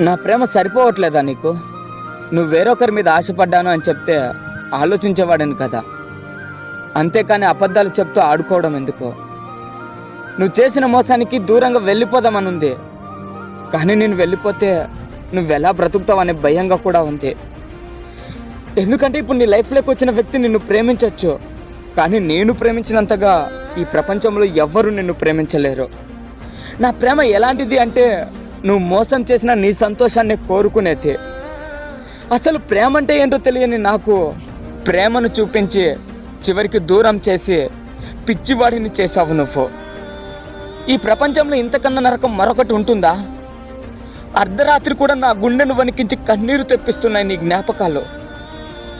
నా ప్రేమ సరిపోవట్లేదా నీకు? నువ్వు వేరొకరి మీద ఆశపడ్డాను అని చెప్తే ఆలోచించేవాడని కదా. అంతేకాని అబద్ధాలు చెప్తూ ఆడుకోవడం ఎందుకు? నువ్వు చేసిన మోసానికి దూరంగా వెళ్ళిపోదామనుంది. కానీ నేను వెళ్ళిపోతే నువ్వెలా బ్రతుకుతావనే భయంగా కూడా ఉంది. ఎందుకంటే ఇప్పుడు నీ లైఫ్లోకి వచ్చిన వ్యక్తి నిన్ను ప్రేమించవచ్చు కానీ నేను ప్రేమించినంతగా ఈ ప్రపంచంలో ఎవ్వరూ నిన్ను ప్రేమించలేరు? నా ప్రేమ ఎలాంటిది అంటే నువ్వు మోసం చేసిన నీ సంతోషాన్ని కోరుకునేది. అసలు ప్రేమ అంటే ఏంటో తెలియని నాకు ప్రేమను చూపించి చివరికి దూరం చేసి పిచ్చివాడిని చేసావు నువ్వు. ఈ ప్రపంచంలో ఇంతకన్నా నరకం మరొకటి ఉంటుందా? అర్ధరాత్రి కూడా నా గుండెను వణికించి కన్నీరు తెప్పిస్తున్నాయి నీ జ్ఞాపకాలు.